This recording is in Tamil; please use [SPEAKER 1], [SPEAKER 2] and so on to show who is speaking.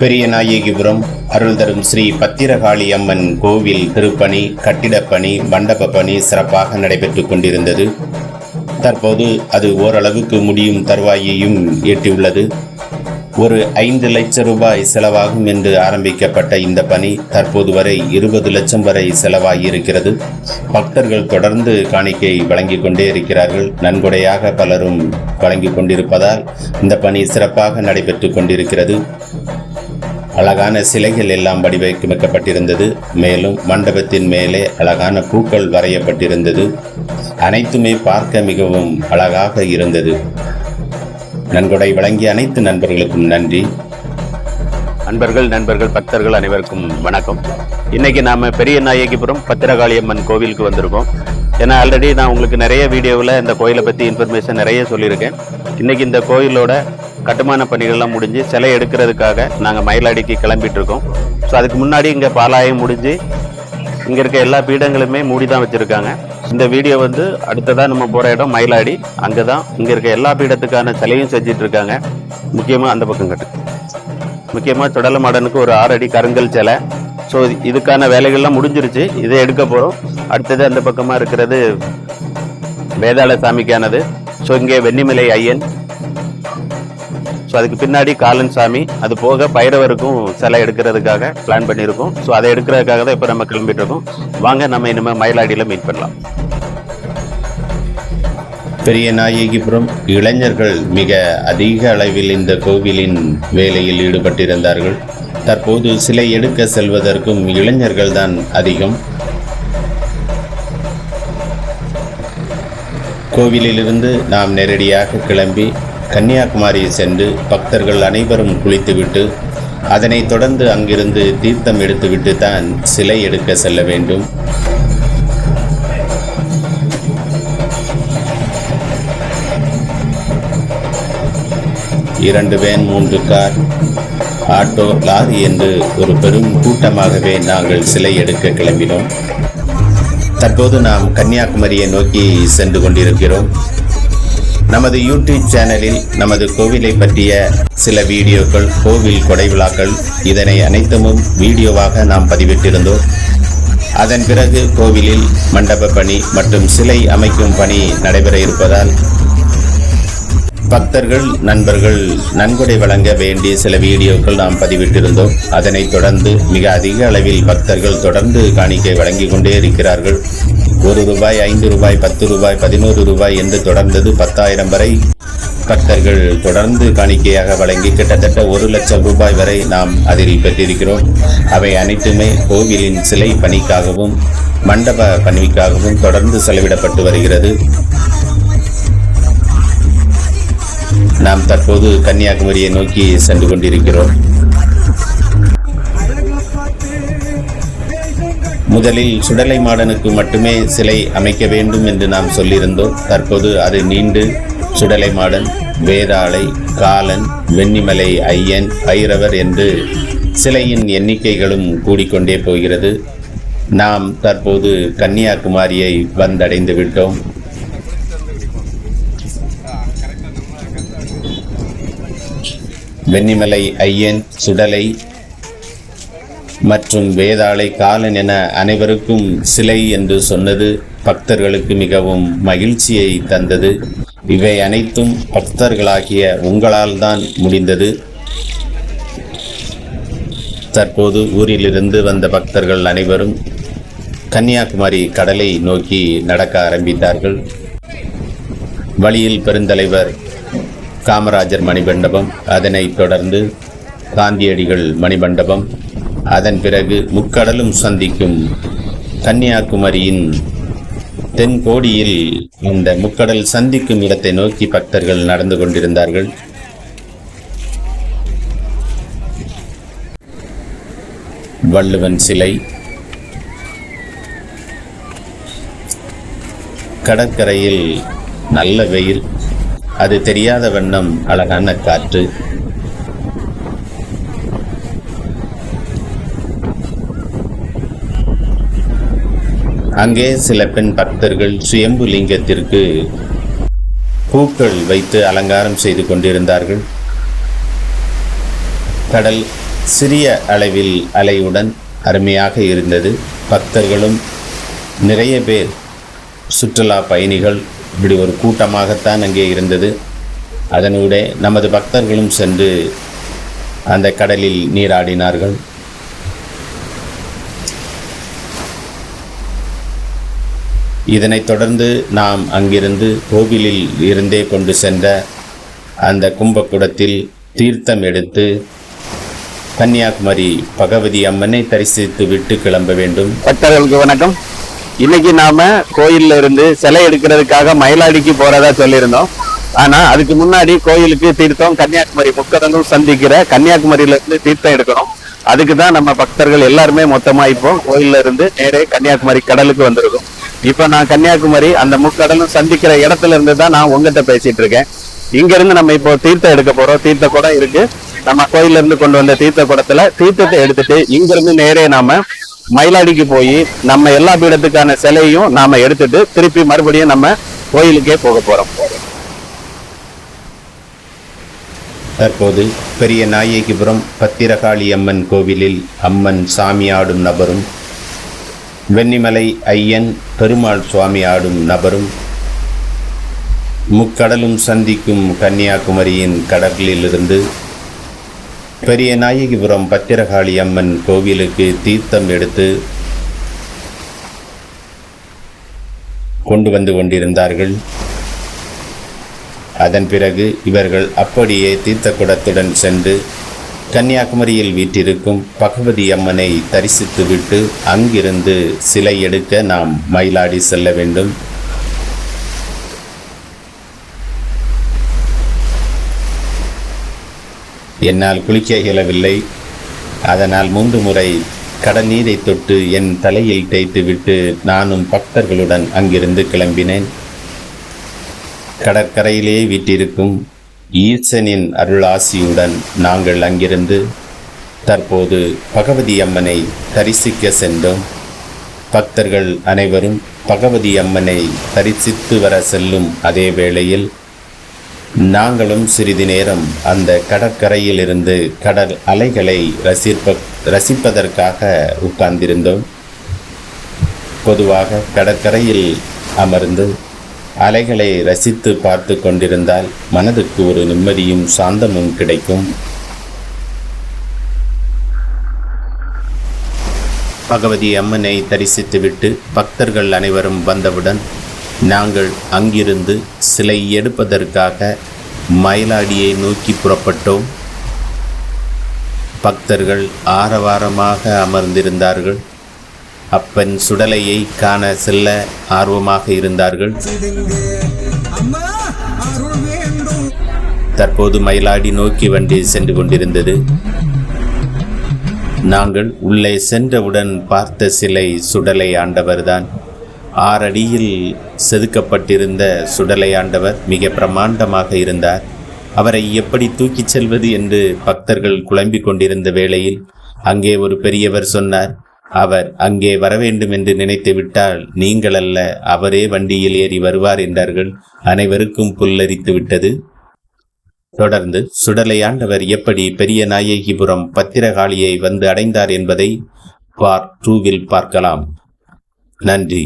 [SPEAKER 1] பெரிய நாயகிபுரம் அருள் தரும் ஸ்ரீ பத்திரகாளி அம்மன் கோவில் திருப்பணி கட்டிடப்பணி மண்டப பணி சிறப்பாக நடைபெற்றுக் கொண்டிருந்தது. தற்போது அது ஓரளவுக்கு முடியும் தருவாயையும் எட்டியுள்ளது. ஒரு ஐந்து லட்சம் ரூபாய் செலவாகும் என்று ஆரம்பிக்கப்பட்ட இந்த பணி தற்போது வரை இருபது லட்சம் வரை செலவாகி இருக்கிறது பக்தர்கள் தொடர்ந்து காணிக்கை வழங்கிக் கொண்டே இருக்கிறார்கள். நன்கொடையாக பலரும் வழங்கிக் கொண்டிருப்பதால் இந்த பணி சிறப்பாக நடைபெற்றுக் கொண்டிருக்கிறது. அழகான சிலைகள் எல்லாம் வடிவமைக்கப்பட்டிருந்தது. மேலும் மண்டபத்தின் மேலே அழகான பூக்கள் வரையப்பட்டிருந்தது. அனைத்துமே பார்க்க மிகவும் அழகாக இருந்தது. நன்கொடை வழங்கிய அனைத்து நண்பர்களுக்கும் நன்றி.
[SPEAKER 2] அன்பர்கள் நண்பர்கள் பக்தர்கள் அனைவருக்கும் வணக்கம். இன்னைக்கு நாம பெரிய நாயகிபுரம் பத்திரகாளியம்மன் கோவிலுக்கு வந்திருக்கோம். ஏன்னா ஆல்ரெடி நான் உங்களுக்கு நிறைய வீடியோவில் இந்த கோயிலை பற்றி இன்ஃபர்மேஷன் நிறைய சொல்லியிருக்கேன். இன்றைக்கி இந்த கோயிலோட கட்டுமான பணிகள்லாம் முடிஞ்சு சிலை எடுக்கிறதுக்காக நாங்கள் மயிலாடிக்கு கிளம்பிட்டு இருக்கோம் ஸோ அதுக்கு முன்னாடி இங்கே பாலாயம் முடிஞ்சு இங்கே இருக்க எல்லா பீடங்களுமே மூடி தான் வச்சுருக்காங்க. இந்த வீடியோ வந்து அடுத்ததாக நம்ம போகிற இடம் மயிலாடி. அங்கே தான் இங்கே இருக்க எல்லா பீடத்துக்கான சிலையும் செஞ்சிட்டு இருக்காங்க முக்கியமாக அந்த பக்கம் கட்டு. முக்கியமாக சுடல மாடனுக்கு ஒரு ஆறு அடி கருங்கல் சிலை. ஸோ இதுக்கான வேலைகள்லாம் முடிஞ்சிருச்சு. இதை எடுக்க போகிறோம் அடுத்தது அந்த பக்கமாக இருக்கிறது வேதாள சாமிக்கானது ஸோ இங்கே வெண்ணிமலை ஐயன். ஸோ அதுக்கு பின்னாடி காலன் சாமி அது போக பைரவருக்கும் சிலை எடுக்கிறதுக்காக பிளான் பண்ணியிருக்கோம். ஸோ அதை எடுக்கிறதுக்காக தான் இப்போ நம்ம கிளம்பிட்டு இருக்கோம் வாங்க நம்ம இனிமேல் மயிலாடியில் மீட் பண்ணலாம்.
[SPEAKER 1] பெரிய நாயகிபுரம் இளைஞர்கள் மிக அதிக அளவில் இந்த கோவிலின் வேலையில் ஈடுபட்டிருந்தார்கள். தற்போது சிலை எடுக்க செல்வதற்கும் இளைஞர்கள் தான் அதிகம். கோவிலிலிருந்து நாம் நேரடியாக கிளம்பி கன்னியாகுமரி சென்று பக்தர்கள் அனைவரும் குளித்துவிட்டு அதனைத் தொடர்ந்து அங்கிருந்து தீர்த்தம் எடுத்துவிட்டு தான் சிலை எடுக்க செல்ல வேண்டும். இரண்டு வேன் மூன்று கார் ஆட்டோ லாரி என்று ஒரு பெரும் கூட்டமாகவே நாங்கள் சிலை எடுக்க கிளம்பினோம். தற்போது நாம் கன்னியாகுமரியை நோக்கி சென்று கொண்டிருக்கிறோம். நமது யூடியூப் சேனலில் நமது கோவிலை பற்றிய சில வீடியோக்கள் கோவில் கொடை விழாக்கள் இதனை அனைத்தும் வீடியோவாக நாம் பதிவிட்டிருந்தோம். அதன் பிறகு கோவிலில் மண்டப பணி மற்றும் சிலை அமைக்கும் பணி நடைபெற இருப்பதால் பக்தர்கள் நண்பர்கள் நன்கொடை வழங்க வேண்டிய சில வீடியோக்கள் நாம் பதிவிட்டிருந்தோம். அதனைத் தொடர்ந்து மிக அதிக அளவில் பக்தர்கள் தொடர்ந்து காணிக்கை வழங்கி கொண்டே இருக்கிறார்கள். ஒரு ரூபாய் ஐந்து ரூபாய் பத்து ரூபாய் பதினோரு ரூபாய் என்று தொடர்ந்தது பத்தாயிரம் வரை பக்தர்கள் தொடர்ந்து காணிக்கையாக வழங்கி கிட்டத்தட்ட ஒரு லட்சம் ரூபாய் வரை நாம் அதில் பெற்றிருக்கிறோம். அவை அனைத்துமே கோவிலின் சிலை பணிக்காகவும் மண்டப பணிக்காகவும் தொடர்ந்து செலவிடப்பட்டு வருகிறது. நாம் தற்போது கன்னியாகுமரியை நோக்கி சென்று கொண்டிருக்கிறோம். முதலில் சுடலை மாடனுக்கு மட்டுமே சிலை அமைக்க வேண்டும் என்று நாம் சொல்லியிருந்தோம். தற்போது அது நீண்டு சுடலை மாடன் வேதாளை காலன் வெண்ணிமலை ஐயன் பைரவர் என்று சிலையின் எண்ணிக்கைகளும் கூடிக்கொண்டே போகிறது. நாம் தற்போது கன்னியாகுமரியை வந்தடைந்து விட்டோம். வெண்ணிமலை ஐயன் சுடலை மற்றும் வேதாளை காலன் என அனைவருக்கும் சிலை என்று சொன்னது பக்தர்களுக்கு மிகவும் மகிழ்ச்சியை தந்தது. இவை அனைத்தும் பக்தர்களாகிய உங்களால் தான் முடிந்தது. தற்போது ஊரிலிருந்து வந்த பக்தர்கள் அனைவரும் கன்னியாகுமரி கடலை நோக்கி நடக்க ஆரம்பித்தார்கள். வழியில் பெருந்தலைவர் காமராஜர் மணிமண்டபம் அதனைத் தொடர்ந்து காந்தியடிகள் மணிமண்டபம் அதன் பிறகு முக்கடலும் சந்திக்கும் கன்னியாகுமரியின் தென்கோடியில் இந்த முக்கடல் சந்திக்கும் இடத்தை நோக்கி பக்தர்கள் நடந்து கொண்டிருந்தார்கள். வள்ளுவன் சிலை கடற்கரையில் நல்ல வெயில் அது தெரியாத வண்ணம் அழகான காற்று. அங்கே சில பெண் பக்தர்கள் சுயம்பு லிங்கத்திற்கு பூக்கள் வைத்து அலங்காரம் செய்து கொண்டிருந்தார்கள். கடல் சிறிய அளவில் அலையுடன் அருமையாக இருந்தது. பக்தர்களும் நிறைய பேர் சுற்றுலா பயணிகள் இப்படி ஒரு கூட்டமாகத்தான் அங்கே இருந்தது. அதனூடே நமது பக்தர்களும் சென்று அந்த கடலில் நீராடினார்கள். இதனைத் தொடர்ந்து நாம் அங்கிருந்து கோவிலில் இருந்தே கொண்டு சென்ற அந்த கும்பகுடத்தில் தீர்த்தம் எடுத்து கன்னியாகுமரி பகவதி அம்மனை தரிசித்து விட்டு கிளம்ப வேண்டும்.
[SPEAKER 2] பக்தர்களுக்கு வணக்கம். இன்னைக்கு நாம கோயில்ல இருந்து சிலை எடுக்கிறதுக்காக மயிலாடிக்கு போறதா சொல்லியிருந்தோம். ஆனா அதுக்கு முன்னாடி கோயிலுக்கு தீர்த்தம் கன்னியாகுமரி முக்கடலும் சந்திக்கிற கன்னியாகுமரியில இருந்து தீர்த்தம் எடுக்கிறோம். அதுக்கு தான் நம்ம பக்தர்கள் எல்லாருமே மொத்தமா இப்போ கோயில்ல இருந்து நேரே கன்னியாகுமரி கடலுக்கு வந்திருக்கோம். இப்போ நான் கன்னியாகுமரி அந்த முக்கடலும் சந்திக்கிற இடத்துல இருந்து தான் நான் உங்ககிட்ட பேசிட்டு இருக்கேன். இங்க இருந்து நம்ம இப்போ தீர்த்தம் எடுக்க போறோம். தீர்த்த குடம் இருக்கு. நம்ம கோயில்ல இருந்து கொண்டு வந்த தீர்த்த குடத்துல தீர்த்தத்தை எடுத்துட்டு இங்க இருந்து நேரே நாம மயிலாடிக்கு போய் நம்ம எல்லா பீடத்துக்கான சிலையும் நாம எடுத்துட்டு திருப்பி மறுபடியும் நம்ம கோயிலுக்கே போக போறோம்.
[SPEAKER 1] தற்போது பெரிய நாயகிபுரம் பத்திரகாளி அம்மன் கோவிலில் அம்மன் சாமி ஆடும் நபரும் வெண்ணிமலை ஐயன் பெருமாள் சுவாமி ஆடும் நபரும் முக்கடலும் சந்திக்கும் கன்னியாகுமரியின் கடலிலிருந்து பெரிய நாயகிபுரம் பத்திரகாளி அம்மன் கோவிலுக்கு தீர்த்தம் எடுத்து கொண்டு வந்து கொண்டிருந்தார்கள். அதன் பிறகு இவர்கள் அப்படியே தீர்த்த குடத்துடன் சென்று கன்னியாகுமரியில் வீற்றிருக்கும் பகவதி அம்மனை தரிசித்துவிட்டு அங்கிருந்து சிலை எடுக்க நாம் மயிலாடி செல்ல வேண்டும். என்னால் குளிக்க இயலவில்லை. அதனால் மூன்று முறை கடல் நீரை தொட்டு என் தலையில் தேய்த்துவிட்டு நானும் பக்தர்களுடன் அங்கிருந்து கிளம்பினேன். கடற்கரையிலே வீட்டிருக்கும் ஈசனின் அருளாசியுடன் நாங்கள் அங்கிருந்து தற்போது பகவதி அம்மனை தரிசிக்க சென்றோம். பக்தர்கள் அனைவரும் பகவதி அம்மனை தரிசித்து வர செல்லும் அதே வேளையில் நாங்களும் சிறிது நேரம் அந்த கடற்கரையிலிருந்து கடல் அலைகளை ரசிப்ப ரசிப்பதற்காக உட்கார்ந்திருந்தோம். பொதுவாக கடற்கரையில் அமர்ந்து அலைகளை ரசித்து பார்த்து கொண்டிருந்தால் மனதுக்கு ஒரு நிம்மதியும் சாந்தமும் கிடைக்கும். பகவதி அம்மனை தரிசித்துவிட்டு பக்தர்கள் அனைவரும் வந்தவுடன் நாங்கள் அங்கிருந்து சிலை எடுப்பதற்காக மயிலாடியை நோக்கி புறப்பட்டோம். பக்தர்கள் ஆரவாரமாக அமர்ந்திருந்தார்கள். அப்பன் சுடலையை காண செல்ல ஆர்வமாக இருந்தார்கள். தற்போது மயிலாடி நோக்கி வண்டி சென்று கொண்டிருந்தது. நாங்கள் உள்ளே சென்றவுடன் பார்த்த சிலை சுடலை ஆண்டவர்தான். ஆறடியில் செதுக்கப்பட்டிருந்த சுடலை ஆண்டவர் மிக பிரமாண்டமாக இருந்தார். அவரை எப்படி தூக்கிச் செல்வது என்று பக்தர்கள் குழம்பிக் கொண்டிருந்த வேளையில் அங்கே ஒரு பெரியவர் சொன்னார் அவர் அங்கே வர வேண்டும் என்று நினைத்து விட்டால் நீங்கள் அல்ல அவரே வண்டியில் ஏறி வருவார் என்றார்கள். அனைவருக்கும் புல்லரித்து விட்டது. தொடர்ந்து சுடலையாண்டவர் எப்படி பெரிய நாயகிபுரம் பத்திரகாளியை வந்து அடைந்தார் என்பதை பார்ட் டூவில் பார்க்கலாம். நன்றி.